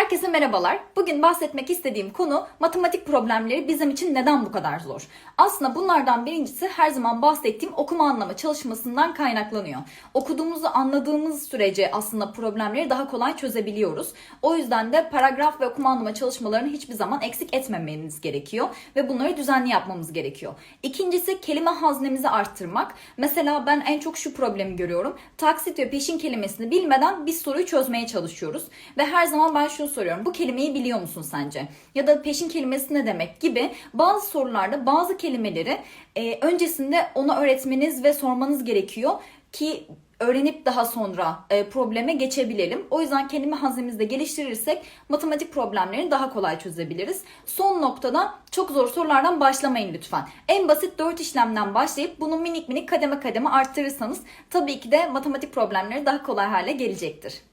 Herkese merhabalar. Bugün bahsetmek istediğim konu matematik problemleri bizim için neden bu kadar zor? Aslında bunlardan birincisi her zaman bahsettiğim okuma anlama çalışmasından kaynaklanıyor. Okuduğumuzu anladığımız sürece aslında problemleri daha kolay çözebiliyoruz. O yüzden de paragraf ve okuma anlama çalışmalarını hiçbir zaman eksik etmememiz gerekiyor ve bunları düzenli yapmamız gerekiyor. İkincisi kelime haznemizi arttırmak. Mesela ben en çok şu problemi görüyorum. Taksit ve peşin kelimesini bilmeden bir soruyu çözmeye çalışıyoruz ve her zaman ben şunu soruyorum. Bu kelimeyi biliyor musun sence? Ya da peşin kelimesi ne demek gibi bazı sorularda bazı kelimeleri e, öncesinde ona öğretmeniz ve sormanız gerekiyor ki öğrenip daha sonra e, probleme geçebilelim. O yüzden kelime haznemizi de geliştirirsek matematik problemlerini daha kolay çözebiliriz. Son noktada çok zor sorulardan başlamayın lütfen. En basit 4 işlemden başlayıp bunu minik minik kademe kademe arttırırsanız tabii ki de matematik problemleri daha kolay hale gelecektir.